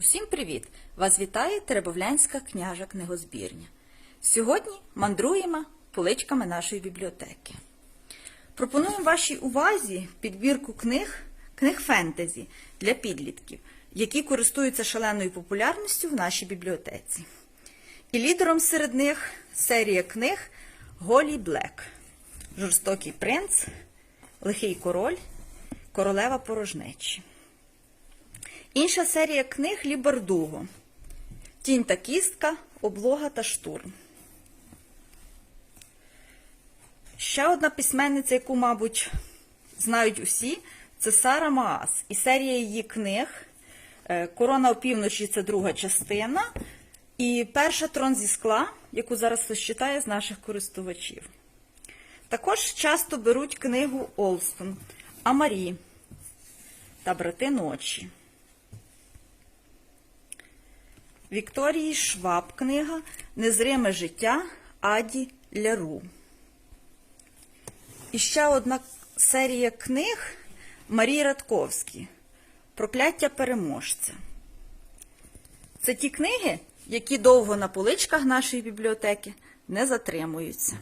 Усім привіт! Вас вітає Теребовлянська княжа книгозбірня. Сьогодні мандруємо поличками нашої бібліотеки. Пропонуємо вашій увазі підбірку книг, книг фентезі для підлітків, які користуються шаленою популярністю в нашій бібліотеці. І лідером серед них серія книг Голі Блек, Жорстокий принц, Лихий король, Королева порожнечі. Інша серія книг Лібердуго. Тінь та кістка, облога та штурм. Ще одна письменниця, яку, мабуть, знають усі, це Сара Маас. І серія її книг е, Корона опівночі це друга частина. І перша трон зі скла, яку зараз хтось читає з наших користувачів. Також часто беруть книгу Олстон Амарі та Брати ночі. Вікторії Шваб книга Незриме життя Аді Ляру. І ще одна серія книг Марії Радковській Прокляття переможця. Це ті книги, які довго на поличках нашої бібліотеки не затримуються.